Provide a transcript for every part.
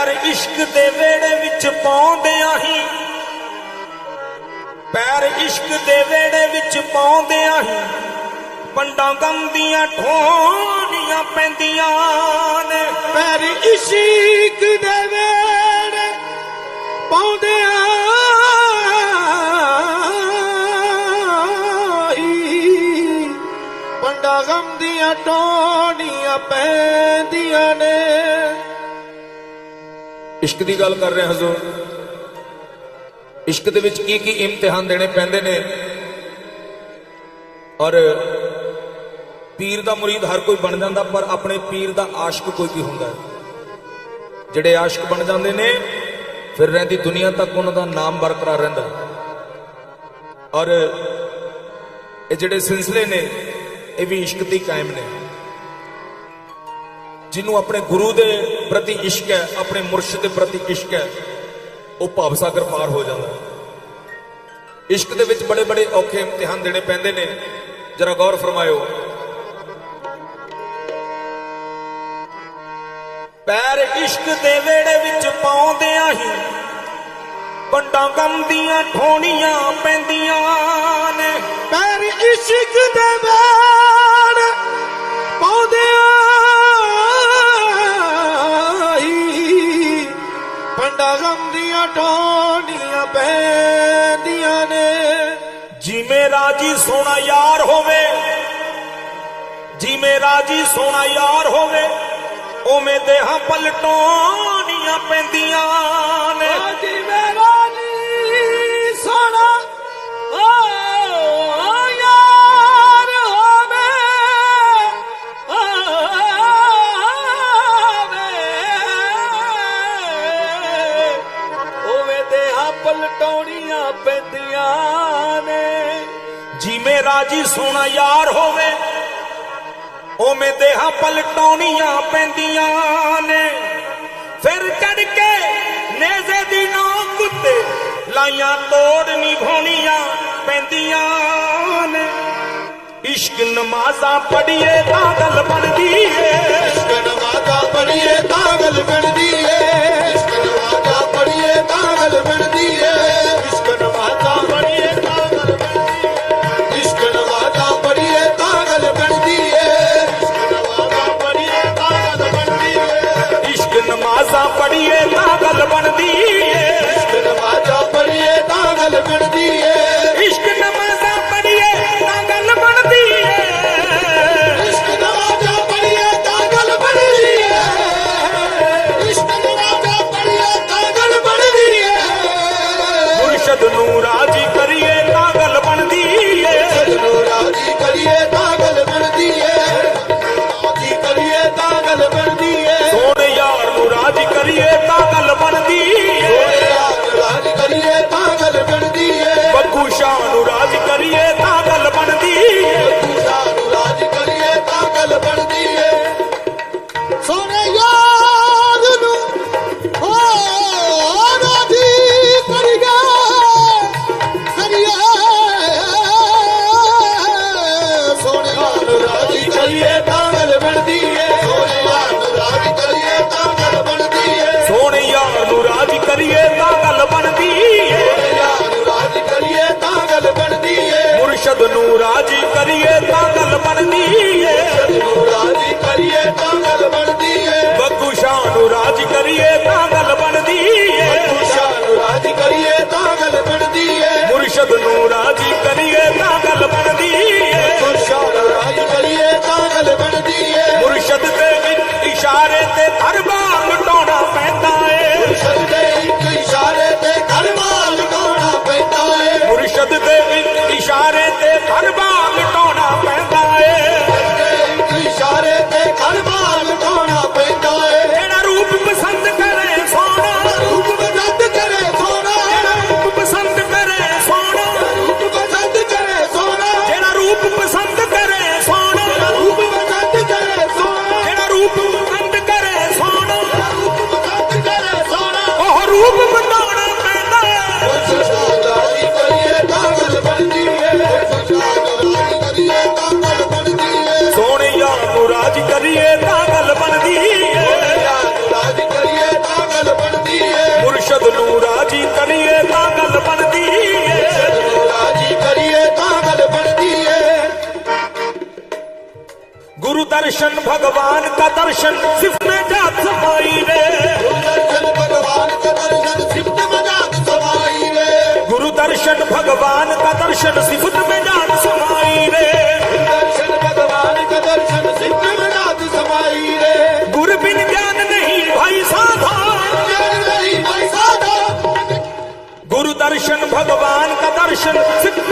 ਪੈਰ ਇਸ਼ਕ ਦੇ ਵੇੜੇ ਵਿੱਚ ਪਾਉਂਦਿਆਂ ਹੀ। ਪੈਰ ਇਸ਼ਕ ਦੇ ਵੇੜੇ ਵਿੱਚ ਪਾਉਂਦਿਆਂ ਹੀ ਪੰਡਾਂ ਗਮ ਦੀਆਂ ਠੋਣੀਆਂ ਪੈਂਦੀਆਂ ਨੇ। ਪੈਰ ਇਸ਼ਕ ਦੇ ਵੇੜੇ ਪਾਉਂਦਿਆਂ ਹੀ ਪੰਡਾ ਗਮ ਦੀਆਂ ਟੋਣੀਆਂ ਪੈਂਦੀਆਂ ਨੇ। ਇਸ਼ਕ ਦੀ ਗੱਲ ਕਰ ਰਹੇ ਹਾਂ ਹਜ਼ੂਰ। ਇਸ਼ਕ ਦੇ ਵਿੱਚ ਕੀ ਕੀ ਇਮਤਿਹਾਨ ਦੇਣੇ ਪੈਂਦੇ ਨੇ। ਔਰ ਪੀਰ ਦਾ ਮੁਰੀਦ ਹਰ ਕੋਈ ਬਣ ਜਾਂਦਾ, ਪਰ ਆਪਣੇ ਪੀਰ ਦਾ ਆਸ਼ਿਕ ਕੋਈ ਵੀ ਹੁੰਦਾ ਜਿਹੜੇ ਆਸ਼ਿਕ ਬਣ ਜਾਂਦੇ ਨੇ, ਫਿਰ ਰਹਿੰਦੀ ਦੁਨੀਆ ਤੱਕ ਉਹਨਾਂ ਦਾ ਨਾਮ ਬਰਕਰਾਰ ਰਹਿੰਦਾ ਔਰ ਇਹ ਜਿਹੜੇ ਸਿਲਸਿਲੇ ਨੇ, ਇਹ ਵੀ ਇਸ਼ਕ ਤੇ ਕਾਇਮ ਨੇ। ਜਿਹਨੂੰ ਆਪਣੇ ਗੁਰੂ ਦੇ ਪ੍ਰਤੀ ਇਸ਼ਕ ਹੈ, ਆਪਣੇ ਮੁਰਸ਼ਿਦ ਦੇ ਪ੍ਰਤੀ ਇਸ਼ਕ ਹੈ, ਉਹ ਭਵ ਸਾਗਰ ਪਾਰ ਹੋ ਜਾਂਦਾ ਇਸ਼ਕ ਦੇ ਵਿੱਚ ਬੜੇ ਬੜੇ ਔਖੇ ਇਮਤਿਹਾਨ ਦੇਣੇ ਪੈਂਦੇ ਨੇ। ਜਰਾ ਗੌਰ ਫਰਮਾਇਓ। ਪੈਰ ਇਸ਼ਕ ਦੇ ਵੇੜੇ ਵਿੱਚ ਪਾਉਂਦਿਆਂ ਹੀ ਪੰਡਾਂ ਗਮ ਦੀਆਂ ਠੋਣੀਆਂ ਪੈਂਦੀਆਂ ਨੇ। ਪੈਰ ਇਸ਼ਕ ਦੇ ਵੇੜ ਟੋਣੀਆਂ ਪੈਂਦੀਆਂ ਨੇ। ਜਿਵੇਂ ਰਾਜੀ ਸੋਨਾ ਯਾਰ ਹੋਵੇ, ਜਿਵੇਂ ਰਾਜੀ ਸੋਨਾ ਯਾਰ ਹੋਵੇ, ਉਵੇਂ ਦੇਹਾਂ ਪਲਟੋਣੀਆਂ ਪੈਂਦੀਆਂ ਨੇ। ਜਿਵੇਂ ਜਿਵੇਂ ਰਾਜੀ ਸੋਹਣਾ ਯਾਰ ਹੋਵੇ। ਉਵੇਂ ਦੇਹਾਂ ਪਲਟਾਉਣੀਆਂ ਪੈਂਦੀਆਂ ਨੇ। ਫਿਰ ਚੜ ਕੇ ਨੇਜ਼ੇ ਦੀ ਨੋਕ ਉੱਤੇ ਲਾਈਆਂ ਤੋੜ ਨਿਭਾਉਣੀਆਂ ਪੈਂਦੀਆਂ ਨੇ। ਇਸ਼ਕ ਨਮਾਜ਼ਾਂ ਪੜੀਏ ਤਾਂ ਗੱਲ ਬਣਦੀ ਏ। ਇਸ਼ਕ ਨਵਾਜ਼ਾ ਪੜੀਏ ਤਾਂ ਗੱਲ ਬਣਦੀ ਏ। ਇਸ਼ਕ ਨਵਾਜ਼ਾ ਪੜੀਏ ਤਾਂ ਗੱਲ ਬਣਦੀ ਏ। ਤਾਂ ਰਾਜੀ ਕਰੀਏ ਤਾਂ ਗੱਲ ਬਣਦੀ ਏ। ਨੂੰ ਰਾਜੀ ਕਰੀਏ ਤਾਂ ਗੱਲ ਬਣਦੀ ਏ। ਬੱਗੂ ਸ਼ਾਹ ਨੂੰ ਰਾਜੀ ਕਰੀਏ ਤਾਂ ਗੱਲ ਬਣਦੀ ਏ। ਖੁਸ਼ਾਲ ਨੂੰ ਰਾਜੀ ਕਰੀਏ ਤਾਂ ਗੱਲ ਬਣਦੀ ਏ। ਮੁਰਸ਼ਦ ਨੂੰ ਰਾਜੀ ਕਰੀਏ ਤਾਂ ਗੱਲ ਬਣਦੀ ਏ। ਖੁਸ਼ਾਲ ਰਾਜੀ ਕਰੀਏ ਤਾਂ ਗੱਲ ਬਣਦੀ ਏ। ਮੁਰਸ਼ਦ ਦੇ ਇੱਕ ਇਸ਼ਾਰੇ ਤੇ ਦਰਬਾਰ ਲਟਾਉਣਾ ਪੈਂਦਾ ਏ। ਮੁਰਸ਼ਦ ਦੇ ਇੱਕ ਇਸ਼ਾਰੇ ਤੇ ਘਰ ਮਾਲ ਲਗਾਉਣਾ ਪੈਂਦਾ ਏ। ਮੁਰਸ਼ਦ ਦੇ ਇੱਕ ਇਸ਼ਾਰੇ ਤੇ ਦਰਬਾਰ दर्शन भगवान का दर्शन सिर्फ़ में जात समाई रे। भगवान का दर्शन सिर्फ़ में जात समाई रे गुरु दर्शन भगवान का दर्शन सिर्फ़ में जात समाई रे। दर्शन भगवान का दर्शन सिर्फ़ में जात समाई रे गुरु बिन ज्ञान नहीं भाई साधा। नहीं भाई साधा गुरु दर्शन भगवान का दर्शन सिर्फ़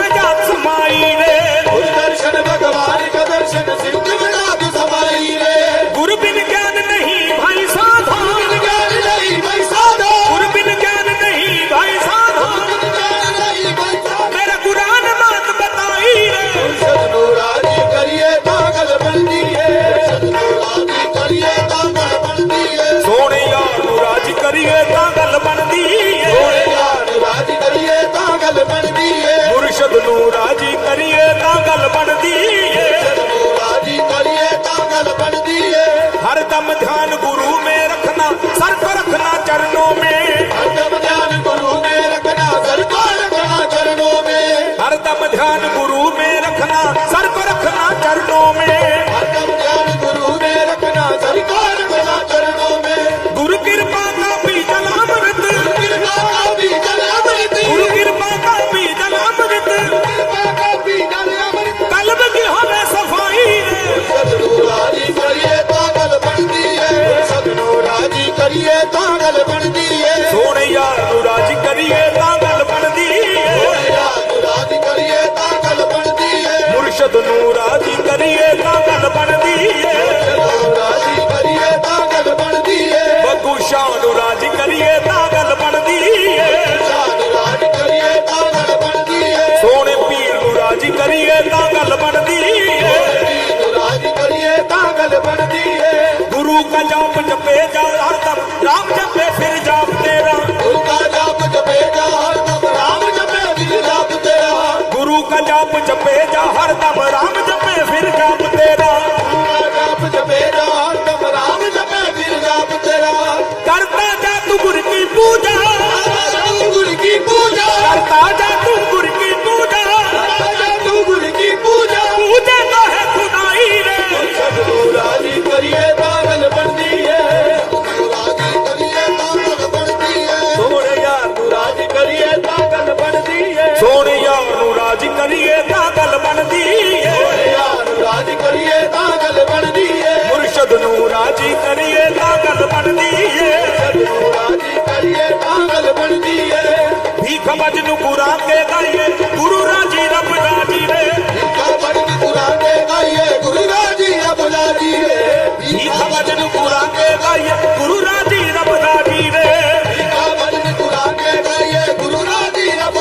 का जाप जपे जाओ हर दम राम जपे फिर जाओ ਪੁਰਾ ਕੇ ਗੁਰੂ ਰਾਜੀ ਰੱਬ ਰਾਜੀ ਰੇ ਇੱਕਾ ਭਜਨ ਪੁਰਾ ਕੇ ਗੁਰੂ ਰਾਜੀ ਰੱਬ ਰਾਜੀ ਗੁਰੂ ਰਾਜੀ ਰੱਬ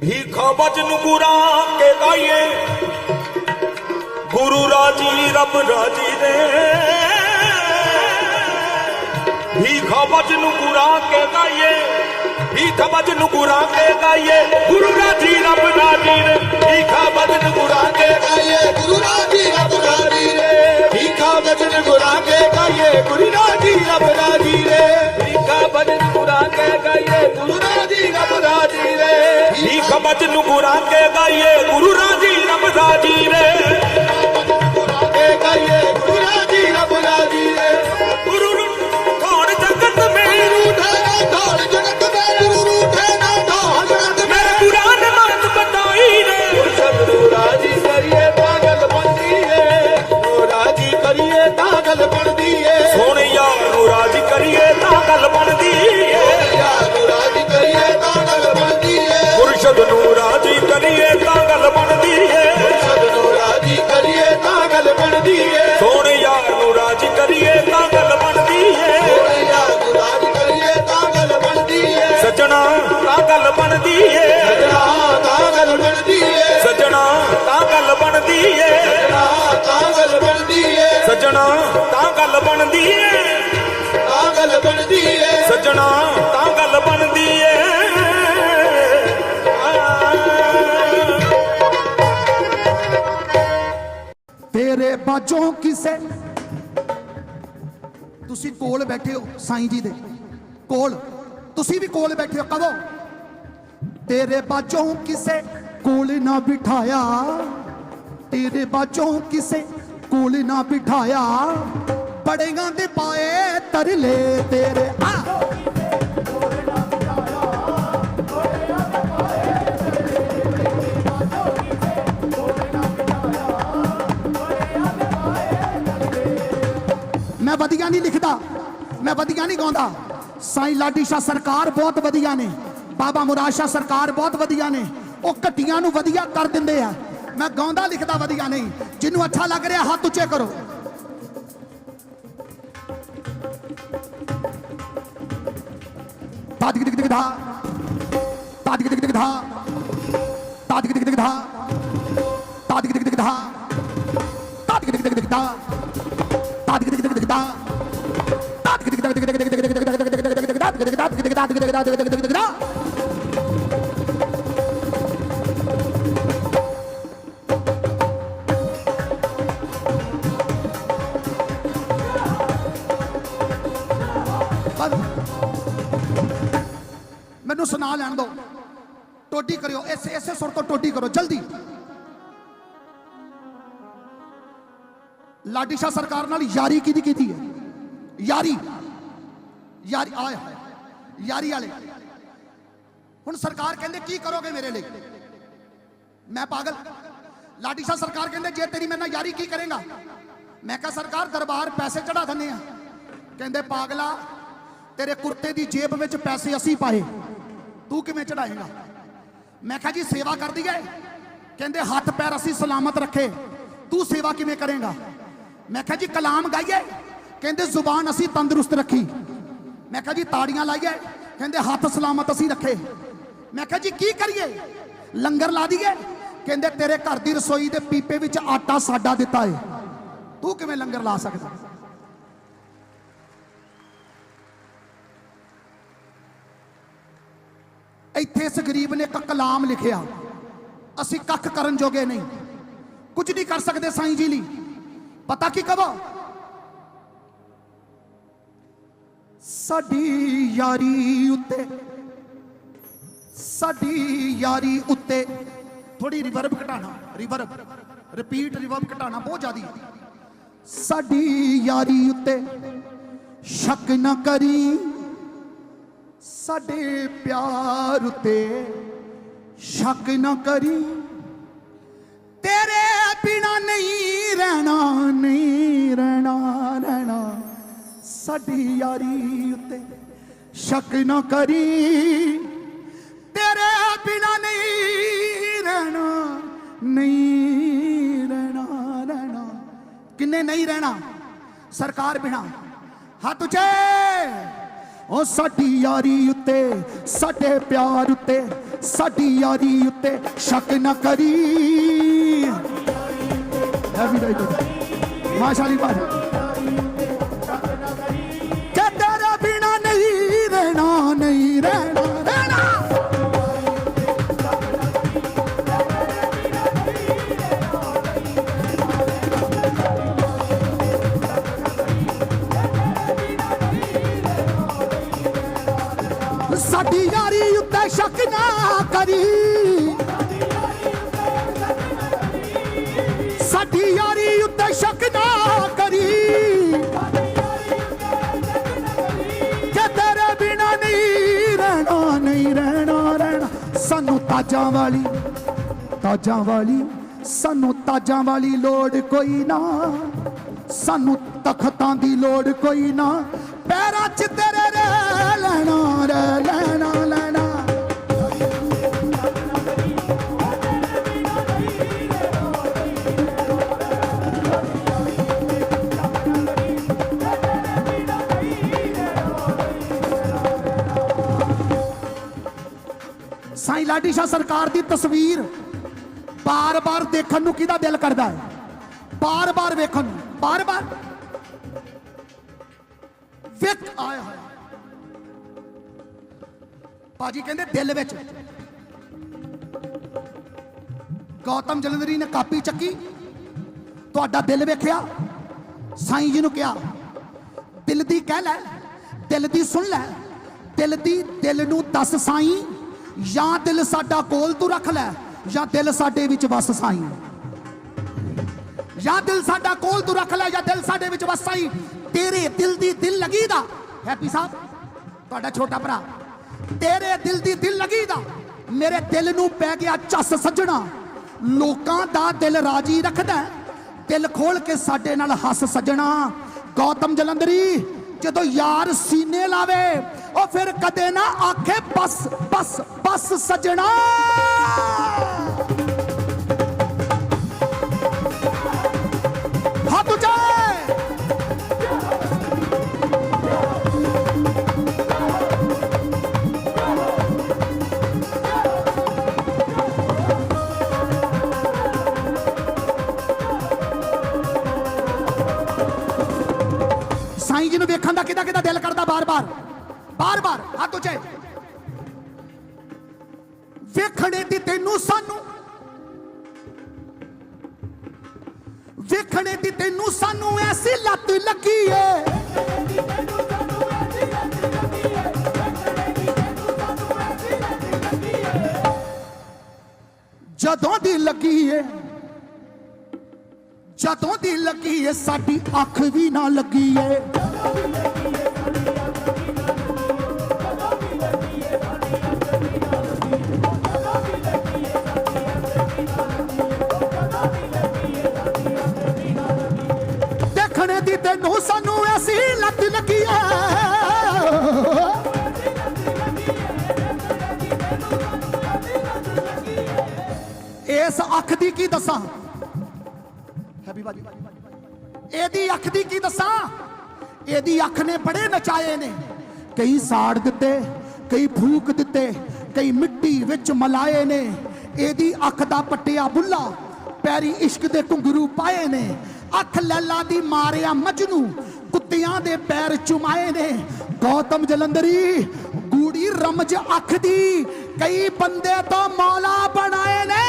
ਭੀਖਾ ਭਜਨ ਪੁਰਾ ਕੇ ਗਾਈਏ ਗੁਰੂ ਰਾਜੀ ਰੱਬ ਰਾਜੀ ਰੇ ਭੀਖਾ ਭਜਨ ਪੁਰਾ ਕੇ ਗਾਈਏ मीठा बदन गुरा के गाइए गुरु राजी रब नाजीन मीठा बदन गुरा के गाइए गुरु राजी रब नाजीन मीठा बदन गुरा के गाइए गुरु राजी रब नाजीन मीठा बदन गुरा के गाइए गुरु राजी रब नाजीन मीठा बदन गुरा के गाइए गुरु राजी रब नाजीन ਅਜੋਂ ਕਿਸੇ ਤੁਸੀਂ ਕੋਲ ਬੈਠੇ ਹੋ ਸਾਈਂ ਜੀ ਦੇ ਕੋਲ। ਤੁਸੀਂ ਵੀ ਕੋਲ ਬੈਠੇ ਹੋ ਕਦੋਂ ਤੇਰੇ ਬਾਝੋਂ ਕਿਸੇ ਕੋਲ ਨਾ ਬਿਠਾਇਆ। ਤੇਰੇ ਬਾਝੋਂ ਕਿਸੇ ਕੋਲ ਨਾ ਬਿਠਾਇਆ। ਬੜੇਗਾ ਦੇ ਪਾਏ ਤਰਲੇ ਤੇਰੇ ਆ। ਵਧੀਆ ਨਹੀਂ ਲਿਖਦਾ ਮੈਂ ਵਧੀਆ ਨਹੀਂ ਗਾਉਂਦਾ ਸਾਈਂ ਲਾਡੀ ਸ਼ਾਹ ਸਰਕਾਰ ਬਹੁਤ ਵਧੀਆ ਨੇ ਬਾਬਾ ਮੁਰਾਦ ਸ਼ਾਹ ਸਰਕਾਰ ਬਹੁਤ ਵਧੀਆ ਨੇ ਉਹ ਘਟੀਆਂ ਨੂੰ ਵਧੀਆ ਕਰ ਦਿੰਦੇ ਆ ਮੈਂ ਗਾਉਂਦਾ ਲਿਖਦਾ ਵਧੀਆ ਨਹੀਂ ਜਿਹਨੂੰ ਅੱਛਾ ਲੱਗ ਰਿਹਾ ਹੱਥ ਉੱਚੇ ਕਰੋ ਤਾਜ ਗਿਕ ਗਿਕ ਧਾ ਤਾਜ ਗਿਕ ਗਿਕ ਧਾ ਤਾਜ ਗਿਕ ਗਿਕ ਧਾ ਤਾਜ ਗਿਕ ਗਿਕ ਧਾ ਤਾਜ ਗਿਕ ਗਿਕ ਧਾ ਤਾਜ ਗਿਕ ਗਿਕ ਧਾ ਮੈਨੂੰ ਸੁਣਾ ਲੈਣ ਦਿਓ ਟੋਟੀ ਕਰਿਓ। ਇਸੇ ਇਸੇ ਸੁਰ ਤੋਂ ਟੋਟੀ ਕਰੋ। ਜਲਦੀ। ਲਾਡੀ ਸ਼ਾਹ ਸਰਕਾਰ ਨਾਲ ਯਾਰੀ ਕਿਹਦੀ ਕੀਤੀ ਹੈ? ਯਾਰੀ। ਯਾਰੀ ਆਏ ਹਾਏ, ਯਾਰੀ ਵਾਲੇ। ਹੁਣ ਸਰਕਾਰ ਕਹਿੰਦੇ, ਕੀ ਕਰੋਗੇ ਮੇਰੇ ਲਈ? ਮੈਂ ਪਾਗਲ। ਲਾਡੀ ਸ਼ਾਹ ਸਰਕਾਰ ਕਹਿੰਦੇ, ਜੇ ਤੇਰੀ ਮੇਰੇ ਨਾਲ ਯਾਰੀ ਕੀ ਕਰੇਗਾ? ਮੈਂ ਕਿਹਾ, ਸਰਕਾਰ, ਦਰਬਾਰ ਪੈਸੇ ਚੜਾ ਦਿੰਦੇ ਆ। ਕਹਿੰਦੇ, ਪਾਗਲਾ, ਤੇਰੇ ਕੁਰਤੇ ਦੀ ਜੇਬ ਵਿੱਚ ਪੈਸੇ ਅਸੀਂ ਪਾਏ। ਤੂੰ ਕਿਵੇਂ ਚੜਾਏਗਾ ਮੈਂ ਕਿਹਾ, ਜੀ, ਸੇਵਾ ਕਰਦੀ ਦਈਏ ਕਹਿੰਦੇ, ਹੱਥ ਪੈਰ ਅਸੀਂ ਸਲਾਮਤ ਰੱਖੇ। ਤੂੰ ਸੇਵਾ ਕਿਵੇਂ ਕਰੇਗਾ? ਮੈਂ ਕਿਹਾ, ਜੀ, ਕਲਾਮ ਗਾਈਏ। ਕਹਿੰਦੇ, ਜ਼ੁਬਾਨ ਅਸੀਂ ਤੰਦਰੁਸਤ ਰੱਖੀ। ਮੈਂ ਕਿਹਾ ਜੀ ਤਾੜੀਆਂ ਲਾਈਏ। ਕਹਿੰਦੇ ਹੱਥ ਸਲਾਮਤ ਅਸੀਂ ਰੱਖੇ। ਮੈਂ ਕਿਹਾ ਜੀ ਕੀ ਕਰੀਏ? ਲੰਗਰ ਲਾ ਦਈਏ। ਕਹਿੰਦੇ ਤੇਰੇ ਘਰ ਦੀ ਰਸੋਈ ਦੇ ਪੀਪੇ ਵਿੱਚ ਆਟਾ ਸਾਡਾ ਦਿੱਤਾ ਏ। ਤੂੰ ਕਿਵੇਂ ਲੰਗਰ ਲਾ ਸਕਦਾ? ਇੱਥੇ ਇਸ ਗਰੀਬ ਨੇ ਇੱਕ ਕਲਾਮ ਲਿਖਿਆ। ਅਸੀਂ ਕੱਖ ਕਰਨ ਜੋਗੇ ਨਹੀਂ। ਕੁਝ ਨਹੀਂ ਕਰ ਸਕਦੇ ਸਾਈਂ ਜੀ ਲਈ। ਪਤਾ ਕੀ ਕਹੋ? ਸਾਡੀ ਯਾਰੀ ਉੱਤੇ, ਸਾਡੀ ਯਾਰੀ ਉੱਤੇ ਥੋੜੀ ਰਿਵਰਬ ਘਟਾਣਾ ਰਿਵਰਬ ਰਿਪੀਟ ਰਿਵਰਬ ਘਟਾਣਾ ਬਹੁਤ ਜ਼ਿਆਦੀ ਸਾਡੀ ਯਾਰੀ ਉੱਤੇ ਸ਼ੱਕ ਨਾ ਕਰੀ, ਸਾਡੇ ਪਿਆਰ ਉੱਤੇ ਸ਼ੱਕ ਨਾ ਕਰੀ। ਤੇਰੇ ਬਿਨਾ ਨਹੀਂ ਰਹਿਣਾ ਨਹੀਂ ਰਹਿਣਾ ਰਹਿਣਾ। ਸਾਡੀ ਯਾਰੀ ਉੱਤੇ ਸ਼ੱਕ ਨਾ ਕਰੀ। ਤੇਰੇ ਬਿਨਾ ਨਹੀਂ ਰਹਿਣਾ ਨਹੀਂ ਰਹਿਣਾ ਰਹਿਣਾ। ਕਿੰਨੇ ਨਹੀਂ ਰਹਿਣਾ? ਸਰਕਾਰ ਬਿਨਾ। ਹੱਥ ਉੱਚੇ। ਉਹ ਸਾਡੀ ਯਾਰੀ ਉੱਤੇ, ਸਾਡੇ ਪਿਆਰ ਉੱਤੇ, ਸਾਡੀ ਯਾਰੀ ਉੱਤੇ ਸ਼ੱਕ ਨਾ ਕਰੀ। ਹੈਵੀ ਰਾਈਟ ਮਾਸ਼ਾਅੱਲਾ। ਕਰੀ। ਸਾਡੀ ਯਾਰੀ ਉੱਤੇ ਸ਼ੱਕ ਨਾ ਕਰੀ। ਕਿ ਤੇਰੇ ਬਿਨਾ ਨਹੀਂ ਰਹਿਣਾ ਨਹੀਂ ਰਹਿਣਾ ਰਹਿਣਾ, ਸਾਨੂੰ ਤਾਜਾਂ ਵਾਲੀ ਤਾਜਾਂ ਵਾਲੀ, ਸਾਨੂੰ ਤਾਜਾਂ ਵਾਲੀ ਲੋੜ ਕੋਈ ਨਾ। ਸਾਨੂੰ ਤਖਤਾਂ ਦੀ ਲੋੜ ਕੋਈ ਨਾ। ਲਾਡੀ ਸ਼ਾਹ ਸਰਕਾਰ ਦੀ ਤਸਵੀਰ ਬਾਰ-ਬਾਰ ਦੇਖਣ ਨੂੰ ਕਿਹਦਾ ਦਿਲ ਕਰਦਾ ਹੈ? ਬਾਰ-ਬਾਰ ਵੇਖਣ ਨੂੰ, ਬਾਰ-ਬਾਰ। ਵੇਖ ਆਇਆ ਹੋਇਆ ਪਾਜੀ ਕਹਿੰਦੇ ਦਿਲ ਵਿੱਚ। ਗੌਤਮ ਜਲੰਧਰੀ ਨੇ ਕਾਪੀ ਚੱਕੀ। ਤੁਹਾਡਾ ਦਿਲ ਵੇਖਿਆ। ਸਾਈਂ ਜੀ ਨੂੰ ਕਿਹਾ, ਦਿਲ ਦੀ ਕਹਿ ਲੈ, ਦਿਲ ਦੀ ਸੁਣ ਲੈ, ਦਿਲ ਦੀ, ਦਿਲ ਨੂੰ ਦੱਸ ਸਾਈਂ। ਜਾਂ ਦਿਲ ਸਾਡਾ ਕੋਲ ਤੂੰ ਰੱਖ ਲੈ, ਜਾਂ ਦਿਲ ਸਾਡੇ ਵਿੱਚ ਵਸ ਸਾਈਂ। ਜਾਂ ਦਿਲ ਸਾਡਾ ਕੋਲ ਤੂੰ ਰੱਖ ਲੈ, ਜਾਂ ਦਿਲ ਸਾਡੇ ਵਿੱਚ ਵਸ ਸਾਈਂ। ਤੇਰੇ ਦਿਲ ਦੀ ਦਿਲ ਲੱਗੀ ਦਾ ਹੈਪੀ ਸਾਹਿਬ, ਤੁਹਾਡਾ ਛੋਟਾ ਭਰਾ। ਤੇਰੇ ਦਿਲ ਦੀ ਦਿਲ ਲੱਗੀ ਦਾ ਮੇਰੇ ਦਿਲ ਨੂੰ ਪੈ ਗਿਆ ਚੱਸ ਸੱਜਣਾ। ਲੋਕਾਂ ਦਾ ਦਿਲ ਰਾਜੀ ਰੱਖਦਾ ਦਿਲ ਖੋਲ ਕੇ ਸਾਡੇ ਨਾਲ ਹੱਸ ਸੱਜਣਾ। ਗੌਤਮ ਜਲੰਧਰੀ, ਜਦੋਂ ਯਾਰ ਸੀਨੇ ਲਾਵੇ ਫਿਰ ਕਦੇ ਨਾ ਆਖੇ ਬਸ ਬਸ ਬਸ ਸੱਜਣਾ ਹੱਥ ਉੱਚੇ ਸਾਈਂ ਜੀ ਨੂੰ ਵੇਖਣ ਦਾ ਕਿਦਾ ਕਿਦਾ ਦਿਲ ਕਰਦਾ ਬਾਰ-ਬਾਰ ਵੇਖਣੇ ਦੀ ਤੈਨੂੰ ਸਾਨੂੰ। ਵੇਖਣੇ ਦੀ ਤੈਨੂੰ ਸਾਨੂੰ ਐਸੀ ਲੱਤ ਲੱਗੀ ਏ। ਜਦੋਂ ਦੀ ਲੱਗੀ ਏ, ਜਦੋਂ ਦੀ ਲੱਗੀ ਏ, ਸਾਡੀ ਅੱਖ ਵੀ ਨਾ ਲੱਗੀ ਏ। ਦੇਖਣੇ ਸਾਨੂੰ ਐਸੀ ਲੱਤ ਲੱਗੀ ਏ ਇਸ ਅੱਖ ਦੀ ਕੀ ਦੱਸਾਂ? ਹੈਪੀ ਬਾਜੀ। ਇਹਦੀ ਅੱਖ ਦੀ ਕੀ ਦੱਸਾਂ? ਇਹਦੀ ਅੱਖ ਨੇ ਬੜੇ ਨਚਾਏ ਨੇ। ਕਈ ਸਾੜ ਦਿੱਤੇ, ਕਈ ਫੂਕ ਦਿੱਤੇ, ਕਈ ਮਿੱਟੀ ਵਿੱਚ ਮਲਾਏ ਨੇ। ਇਹਦੀ ਅੱਖ ਦਾ ਪੱਟਿਆ ਬੁੱਲਾ, ਪੈਰੀ ਇਸ਼ਕ ਦੇ ਘੁੰਗਰੂ ਪਾਏ ਨੇ। ਅੱਖ ਲੈਲਾ ਦੀ ਮਾਰਿਆ ਮਜਨੂ। ਕੁੱਤਿਆਂ ਦੇ ਪੈਰ ਚੁਮਾਏ ਨੇ। ਗੌਤਮ ਜਲੰਧਰੀ, ਗੂੜੀ ਰਮਜ ਅੱਖ ਦੀ। ਕਈ ਬੰਦੇ ਤੋਂ ਮੌਲਾ ਬਣਾਏ ਨੇ।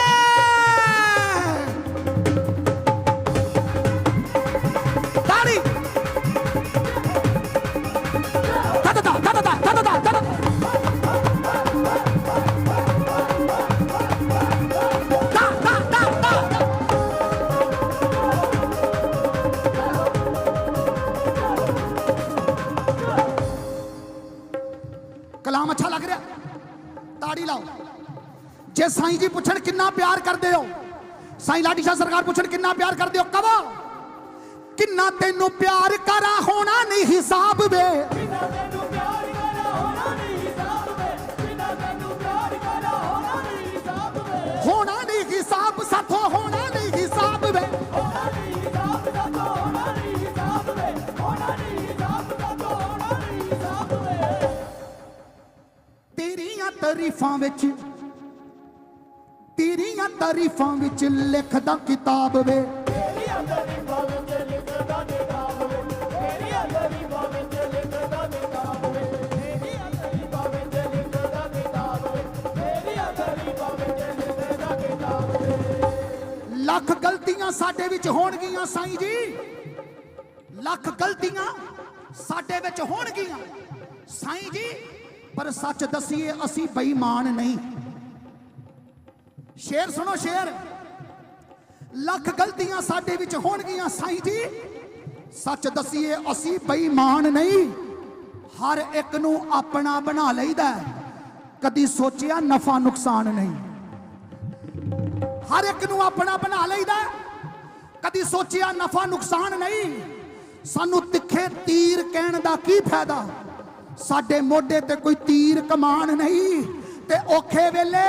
ਸਾਈਂ ਜੀ ਪੁੱਛਣ ਕਿੰਨਾ ਪਿਆਰ ਕਰਦੇ ਹੋ? ਸਾਈਂ ਲਾਡੀ ਸ਼ਾਹ ਸਰਕਾਰ ਪੁੱਛਣ ਕਿੰਨਾ ਪਿਆਰ ਕਰਦੇ ਹੋ? ਕਵਾ ਕਿੰਨਾ ਤੈਨੂੰ ਪਿਆਰ ਕਰਾ ਹੋਣਾ ਨਹੀਂ ਹਿਸਾਬ ਵੇ। ਕਿੰਨਾ ਹੋਣਾ ਨਹੀਂ ਹਿਸਾਬ ਤੇਰੀਆਂ ਤਾਰੀਫਾਂ ਵਿੱਚ ਤੇਰੀਆਂ ਤਾਰੀਫਾਂ ਵਿੱਚ ਲਿਖਦਾ ਕਿਤਾਬ ਵੇ। ਤੇਰੀਆਂ ਤਾਰੀਫਾਂ ਵਿੱਚ ਲਿਖਦਾ ਕਿਤਾਬ ਵੇ ਤੇਰੀਆਂ ਤਾਰੀਫਾਂ ਵਿੱਚ ਲਿਖਦਾ ਕਿਤਾਬ ਵੇ ਤੇਰੀਆਂ ਤਾਰੀਫਾਂ ਵਿੱਚ ਲਿਖਦਾ ਕਿਤਾਬ ਵੇ ਤੇਰੀਆਂ ਤਾਰੀਫਾਂ ਵਿੱਚ ਲਿਖਦਾ ਕਿਤਾਬ ਵੇ ਲੱਖ ਗਲਤੀਆਂ ਸਾਡੇ ਵਿੱਚ ਹੋਣਗੀਆਂ ਸਾਈਂ ਜੀ। ਲੱਖ ਗਲਤੀਆਂ ਸਾਡੇ ਵਿੱਚ ਹੋਣਗੀਆਂ। ਸਾਈ ਜੀ, ਪਰ ਸੱਚ ਦਸੀਏ ਅਸੀਂ ਬੇਈਮਾਨ ਨਹੀਂ। ਸ਼ੇਰ ਸੁਣੋ ਸ਼ੇਰ। ਲੱਖ ਗਲਤੀਆਂ ਸਾਡੇ ਵਿੱਚ ਹੋਣਗੀਆਂ ਸਾਈਂ ਜੀ। ਸੱਚ ਦਸੀਏ, ਅਸੀਂ ਬੇਈਮਾਨ ਨਹੀਂ। ਹਰ ਇੱਕ ਨੂੰ ਆਪਣਾ ਬਣਾ ਲਈਦਾ ਹੈ। ਕਦੀ ਸੋਚਿਆ ਨਫਾ ਨੁਕਸਾਨ ਨਹੀਂ। ਹਰ ਇੱਕ ਨੂੰ ਆਪਣਾ ਬਣਾ ਲਈਦਾ ਕਦੀ ਸੋਚਿਆ ਨਫਾ ਨੁਕਸਾਨ ਨਹੀਂ। ਸਾਨੂੰ ਤਿੱਖੇ ਤੀਰ ਕਹਿਣ ਦਾ ਕੀ ਫਾਇਦਾ? ਸਾਡੇ ਮੋਢੇ ਤੇ ਕੋਈ ਤੀਰ ਕਮਾਨ ਨਹੀਂ। ਤੇ ਔਖੇ ਵੇਲੇ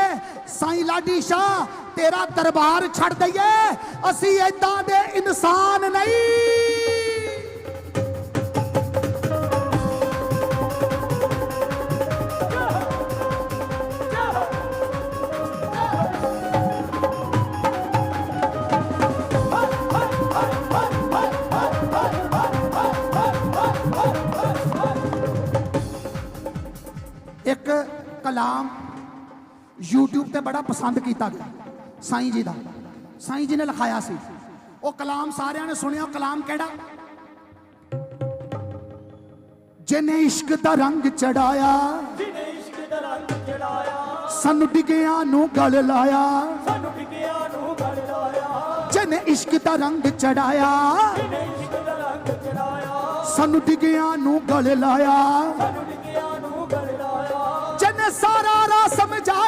ਸਾਈਂ ਲਾਡੀ ਸ਼ਾਹ, ਤੇਰਾ ਦਰਬਾਰ ਛੱਡ ਦਈਏ। ਅਸੀਂ ਏਦਾਂ ਦੇ ਇਨਸਾਨ ਨਹੀਂ। ਇੱਕ ਕਲਾਮ YouTube ਤੇ ਬੜਾ ਪਸੰਦ ਕੀਤਾ ਗਿਆ। ਸਾਈਂ ਜੀ ਦਾ। ਸਾਈਂ ਜੀ ਨੇ ਲਿਖਾਇਆ ਸੀ। ਉਹ ਕਲਾਮ ਸਾਰਿਆਂ ਨੇ ਸੁਣਿਆ। ਕਲਾਮ ਕਿਹੜਾ? ਜਿਹਨੇ ਇਸ਼ਕ ਦਾ ਰੰਗ ਚੜਾਇਆ ਜਿਹਨੇ ਇਸ਼ਕ ਦਾ ਰੰਗ ਚੜਾਇਆ ਸਾਨੂੰ ਡਿਗਿਆਂ ਨੂੰ ਗਲ ਲਾਇਆ ਸਾਨੂੰ ਟਿਕਿਆ ਨੂੰ ਗਲ ਲਾਇਆ ਜਿਹਨੇ ਇਸ਼ਕ ਦਾ ਰੰਗ ਚੜਾਇਆ ਜਿਹਨੇ ਇਸ਼ਕ ਦਾ ਰੰਗ ਚੜਾਇਆ ਸਾਨੂੰ ਡਿਗਿਆਂ ਨੂੰ ਗਲ ਲਾਇਆ ਸਾਨੂੰ ਟਿਕਿਆ ਨੂੰ ਗਲ ਲਾਇਆ। ਜਿਹਨੇ ਸਾਰਾ ਰਾ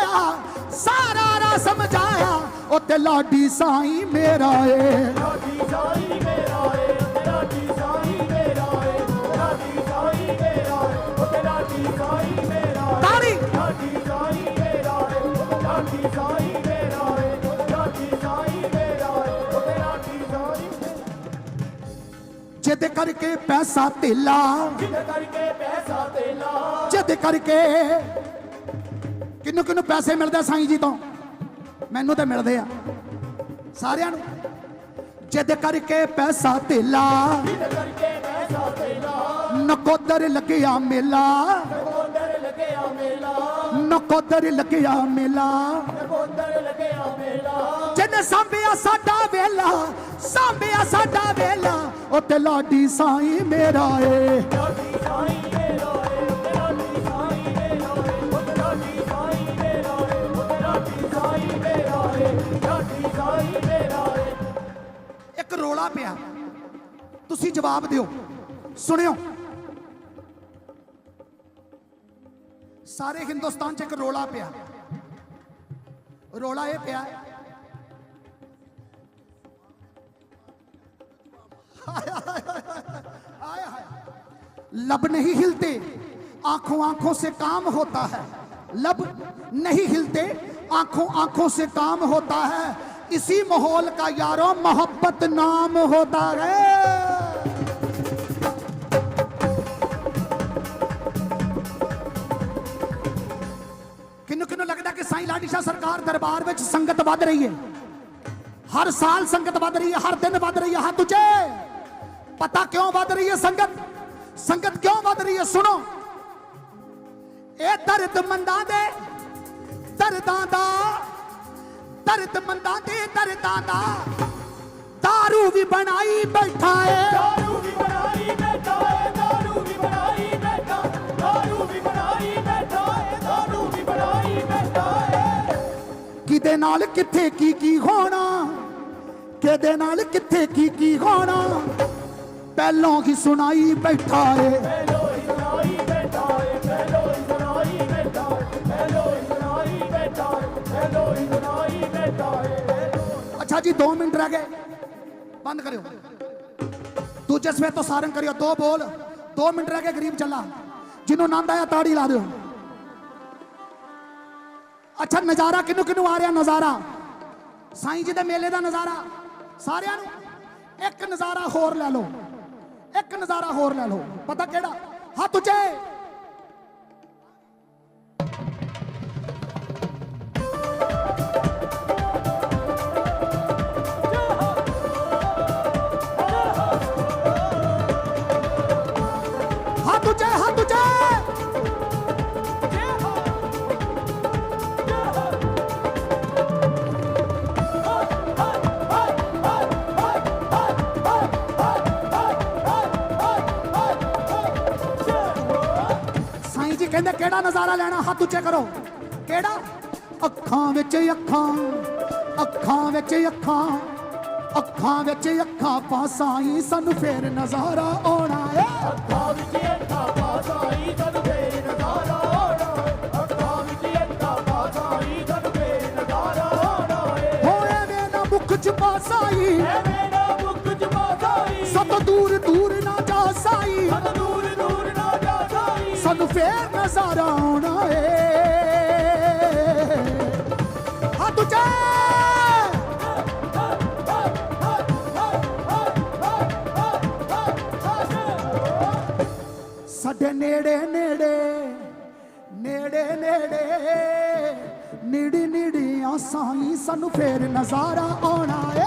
ਸਮਝਾਇਆ ਸਾਰਾ ਰਾ ਸਮਝਾਇਆ ਉਹ ਤੇ ਲਾਡੀ ਸਾਈ ਮੇਰਾ ਏ। ਰਾਜੀ ਸਾਈ ਮੇਰਾ ਏ ਰਾਜੀ ਸਾਈ ਮੇਰਾ ਏ ਰਾਜੀ ਸਾਈ ਮੇਰਾ ਏ ਉਹ ਤੇ ਰਾਜੀ ਸਾਈ ਮੇਰਾ ਏ। ਤਾੜੀ। ਰਾਜੀ ਸਾਈ ਮੇਰਾ ਏ ਰਾਜੀ ਸਾਈ ਮੇਰਾ ਏ ਰਾਜੀ ਸਾਈ ਮੇਰਾ ਏ ਉਹ ਤੇ ਰਾਜੀ ਸਾਈ ਜਿਹਦੇ ਕਰਕੇ ਪੈਸਾ ਧੇਲਾ ਜਿਹਦੇ ਕਰਕੇ ਪੈਸਾ ਤੇ ਲਾ ਜਿਹਦੇ ਕਰਕੇ ਕਿੰਨੂੰ ਕਿੰਨੂੰ ਪੈਸੇ ਮਿਲਦੇ ਸਾਈਂ ਜੀ ਤੋਂ? ਮੈਨੂੰ ਤੇ ਮਿਲਦੇ ਆ। ਸਾਰਿਆਂ ਨੂੰ। ਜਿਹਦੇ ਕਰਕੇ ਪੈਸਾ ਧੇਲਾ। ਜਿਹਦੇ ਕਰਕੇ ਪੈਸਾ ਤੇ ਨਕੋਦਰ ਲੱਗਿਆ ਮੇਲਾ। ਕੋਦਰ ਲੱਗਿਆ ਮੇਲਾ ਨਕੋਦਰ ਲੱਗਿਆ ਮੇਲਾ। ਕੋਦਰ ਲੱਗਿਆ ਮੇਲਾ ਜਿਹਨੇ ਸਾਂਭਿਆ ਸਾਡਾ ਵੇਲਾ, ਸਾਂਭਿਆ ਸਾਡਾ ਵੇਲਾ ਉਹ ਲਾਡੀ ਸਾਈਂ ਮੇਰਾ ਏ। ਰਾਜੀ ਸਾਈ ਰੋਲਾ ਪਿਆ ਤੁਸੀਂ ਜਵਾਬ ਦਿਓ ਸੁਣਿਓ ਸਾਰੇ ਹਿੰਦੁਸਤਾਨ 'ਚ ਇੱਕ ਰੋਲਾ ਪਿਆ ਰੋਲਾ ਇਹ ਪਿਆ आया है लब नहीं हिलते आंखों आंखों से काम होता है लब नहीं हिलते आंखों आंखों से काम होता है इसी माहौल का यारों मोहब्बत नाम होता है ਕਿਨੂੰ ਕਿਨੂੰ ਲੱਗਦਾ ਕਿ ਸਾਈਂ ਲਾਡੀ ਸ਼ਾਹ ਸਰਕਾਰ ਦਰਬਾਰ ਵਿੱਚ ਸੰਗਤ ਵੱਧ ਰਹੀ ਹੈ ਹਰ ਸਾਲ ਸੰਗਤ ਵੱਧ ਰਹੀ ਹੈ ਹਰ ਦਿਨ ਵੱਧ ਰਹੀ ਹੈ ਹੱਥ ਉੱਚੇ ਪਤਾ ਕਿਉਂ ਵੱਧ ਰਹੀ ਹੈ ਸੰਗਤ ਸੰਗਤ ਕਿਉਂ ਵੱਧ ਰਹੀ ਹੈ ਸੁਣੋ ਇਹ ਦਰਦ ਮੰਦਾਂ ਦੇ ਦਰਦਾਂ ਦਾ ਦਰਦ ਮੰਦਾਂ ਦੇ ਦਰਦਾਂ ਦਾ। दारू ਵੀ ਬਣਾਈ ਬੈਠਾ ਏ। ਦਾਰੂ ਵੀ ਬਣਾਈ ਬੈਠਾ ਏ ਦਾਰੂ ਵੀ ਬਣਾਈ ਬੈਠਾ ਦਾਰੂ ਵੀ ਬਣਾਈ ਬੈਠਾ ਏ ਦਾਰੂ ਵੀ ਬਣਾਈ ਬੈਠਾ ਏ। ਕਿਦੇ ਨਾਲ ਕਿੱਥੇ ਕੀ ਕੀ ਹੋਣਾ? ਕਿਦੇ ਨਾਲ ਕਿੱਥੇ ਕੀ ਕੀ ਹੋਣਾ? ਪਹਿਲੋਂ ਹੀ ਸੁਣਾਈ ਬੈਠਾ ਏ। ਜੀ 2 ਮਿੰਟ ਰਹਿ ਗਏ ਬੰਦ ਕਰਿਓ ਦੂਜੇ ਸਵੇ ਤੋਂ ਸਾਰੰਗ ਕਰਿਓ ਦੋ ਬੋਲ 2 ਮਿੰਟ ਰਹਿ ਗਏ ਗਰੀਬ ਚੱਲਾ ਜਿਹਨੂੰ ਆਨੰਦ ਆਇਆ ਤਾੜੀ ਲਾ ਦਿਓ ਅੱਛਾ ਨਜ਼ਾਰਾ ਕਿਨੂੰ ਕਿਨੂੰ ਆ ਰਿਹਾ ਨਜ਼ਾਰਾ ਸਾਈਂ ਜੀ ਦੇ ਮੇਲੇ ਦਾ ਨਜ਼ਾਰਾ ਸਾਰਿਆਂ ਨੂੰ ਇੱਕ ਨਜ਼ਾਰਾ ਹੋਰ ਲੈ ਲਓ ਇੱਕ ਨਜ਼ਾਰਾ ਹੋਰ ਲੈ ਲਓ ਪਤਾ ਕਿਹੜਾ ਹੱਥ ਉੱਚੇ ਕਿਹੜਾ ਨਜ਼ਾਰਾ ਲੈਣਾ ਹੱਥ ਉੱਚੇ ਕਰੋ। ਕਿਹੜਾ? ਅੱਖਾਂ ਵਿੱਚ ਅੱਖਾਂ ਅੱਖਾਂ ਵਿੱਚ ਅੱਖਾਂ ਅੱਖਾਂ ਵਿੱਚ ਅੱਖਾਂ ਪਾਸਾਈ ਸਾਨੂੰ ਫੇਰ ਨਜ਼ਾਰਾ ਆਉਣਾ ਏ। ਅੱਖਾਂ ਵਿੱਚ ਅੱਖਾਂ ਪਾਸਾਈ ਤਨ ਫੇਰ ਨਜ਼ਾਰਾ ਆਉਣਾ ਅੱਖਾਂ ਵਿੱਚ ਅੱਖਾਂ ਪਾਸਾਈ ਤਨ ਫੇਰ ਨਜ਼ਾਰਾ ਆਉਣਾ ਏ। ਹੋਏ ਵੇ ਨਾ ਮੁਖ ਚ ਪਾਸਾਈ ਫੇਰ ਆਉਣਾ ਏ ਹੱਥ ਉੱਚੇ। ਸਾਡੇ ਨੇੜੇ ਨੇੜੇ ਨੇੜੇ ਨੇੜੇ, ਨੇੜੀ ਨੇੜੇ ਨੇੜੇ ਆਸਾਈ ਸਾਨੂੰ ਫੇਰ ਨਜ਼ਾਰਾ ਆਉਣਾ ਏ